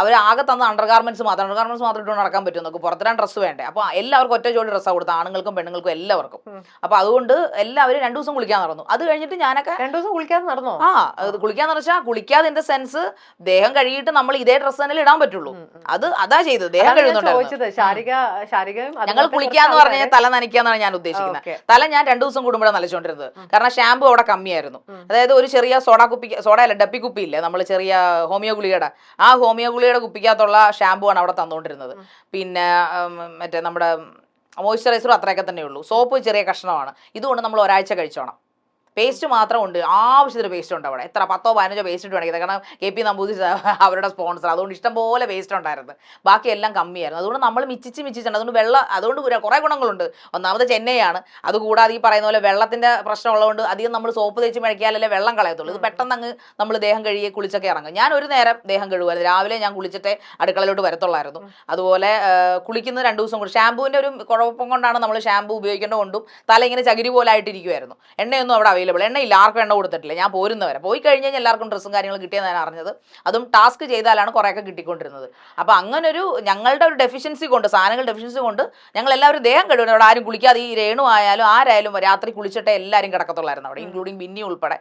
അവർ ആകെ തന്ന under garments മാത്രം അണ്ടർ ഗാർമെന്റ്സ് മാത്രം ഇട്ടുകൊണ്ട് നടക്കാൻ പറ്റും നമുക്ക് പുറത്തിടാൻ ഡ്രസ്സ് വേണ്ടേ. അപ്പോൾ എല്ലാവർക്കും ഒറ്റ ജോഡി ഡ്രസ്സാണ് കൊടുത്തത് ആണുങ്ങൾക്കും പെണ്ണുങ്ങൾക്കും എല്ലാവർക്കും. അപ്പോൾ അതുകൊണ്ട് എല്ലാവരും രണ്ടു ദിവസം കുളിക്കാൻ നടന്നു. അത് കഴിഞ്ഞിട്ട് ഞാനൊക്കെ രണ്ടു ദിവസം കുളിക്കാതെ നടന്നു? ആ അത് കുളിക്കാന്ന് വെച്ചാൽ കുളിക്കാതെ എന്റെ സെൻസ് ദേഹം കഴുകിയിട്ട് നമ്മൾ ഇതേ ഡ്രസ്സ് തന്നെ ഇടാൻ പറ്റുള്ളൂ. അത് അതാ ചെയ്തത്. ദേഹം കഴുകുന്നുണ്ടായിരുന്നു. ഞങ്ങൾ കുളിക്കാന്ന് പറഞ്ഞാൽ തല നനയ്ക്കാന്നാണ് ഞാൻ ഉദ്ദേശിക്കുന്നത്. തല ഞാൻ രണ്ടു ദിവസം കൂടുമ്പോഴാണ് നനച്ചുകൊണ്ടിരുന്നത് കാരണം ഷാമ്പു അവിടെ കമ്മിയായിരുന്നു. അതായത് ഒരു ചെറിയ സോഡാ കുപ്പി സോഡ അല്ല ഡപ്പി കുപ്പി ഇല്ലേ നമ്മൾ ചെറിയ ഹോമിയോ ഗുളികയുടെ ആ ഹോമിയോ ഗുളികയുടെ കുപ്പിക്കകത്തുള്ള ഷാമ്പു ആണ് അവിടെ തന്നുകൊണ്ടിരുന്നത് പിന്നെ മറ്റേ നമ്മുടെ മോയ്സ്ചറൈസറും അത്രയൊക്കെ തന്നെ ഉള്ളൂ സോപ്പ് ചെറിയ കഷ്ണമാണ്. ഇതുകൊണ്ട് നമ്മൾ ഒരാഴ്ച കഴിച്ചോണം. പേസ്റ്റ് മാത്രം ഉണ്ട് ആവശ്യത്തിന് പേസ്റ്റ് ഉണ്ട് അവിടെ. എത്ര? പത്തോ പതിനഞ്ചോ പേസ്റ്റ് ഇട്ട് വേണമെങ്കിൽ. കാരണം കെ പി നമ്പൂതിരി അവരുടെ സ്പോൺസർ അതുകൊണ്ട് ഇഷ്ടം പോലെ പേസ്റ്റ് ഉണ്ടായിരുന്നു. ബാക്കി എല്ലാം കമ്മിയായിരുന്നു. അതുകൊണ്ട് നമ്മൾ മിച്ചിച്ച് മിച്ചിട്ടുണ്ട് അതുകൊണ്ട് വെള്ളം അതുകൊണ്ട് കുറേ ഗുണങ്ങളുണ്ട്. ഒന്നാമത് ചെന്നൈയാണ്. അതുകൂടാതെ ഈ പറയുന്ന പോലെ വെള്ളത്തിന്റെ പ്രശ്നം ഉള്ളതുകൊണ്ട് അധികം നമ്മൾ സോപ്പ് തേച്ച് മഴക്കിയാലല്ലേ വെള്ളം കളയത്തുള്ളൂ. ഇത് പെട്ടെന്ന് അങ്ങ് നമ്മൾ ദേഹം കഴുകി കുളിച്ചൊക്കെ ഇറങ്ങും. ഞാൻ ഒരു നേരം ദേഹം കഴുകുമായിരുന്നു. രാവിലെ ഞാൻ കുളിച്ചിട്ടേ അടുക്കളയിലോട്ട് വരത്തുള്ളായിരുന്നു. അതുപോലെ കുളിക്കുന്ന രണ്ട് ദിവസം കൂടി. ഷാമ്പൂവിന്റെ ഒരു കുഴപ്പം കൊണ്ടാണ് നമ്മൾ ഷാമ്പൂ ഉപയോഗിക്കേണ്ട കൊണ്ടും തല ഇങ്ങനെ ചകിരി പോലെ ആയിട്ടിരിക്കുമായിരുന്നു എണ്ണയൊന്നും അവിടെ അവൈലബിൾ എണ്ണ ഇല്ല ആർക്കും എണ്ണ കൊടുത്തിട്ടില്ല. ഞാൻ പോരുന്നവരെ പോയി കഴിഞ്ഞ് കഴിഞ്ഞാൽ എല്ലാവർക്കും ഡ്രസ്സും കാര്യങ്ങളും കിട്ടിയെന്ന് ഞാൻ അറിഞ്ഞത്. അതും ടാസ്ക് ചെയ്താലാണ് കുറേയൊക്കെ കിട്ടിക്കൊണ്ടിരുന്നത്. അപ്പോൾ അങ്ങനെ ഒരു ഞങ്ങളുടെ ഒരു ഡെഫിഷ്യൻസി കൊണ്ട് സാധനങ്ങൾ ഡെഫിഷ്യൻസി കൊണ്ട് ഞങ്ങൾ എല്ലാവരും ദേഹം കഴിവുണ്ട് അവിടെ ആരും കുളിക്കാതെ ഈ രേണു ആയാലും ആരായാലും രാത്രി കുളിച്ചിട്ടേ എല്ലാവരും കിടക്കത്തുള്ളായിരുന്നു അവിടെ ഇൻക്ലൂഡിങ് ബിന്നി ഉൾപ്പെടെ.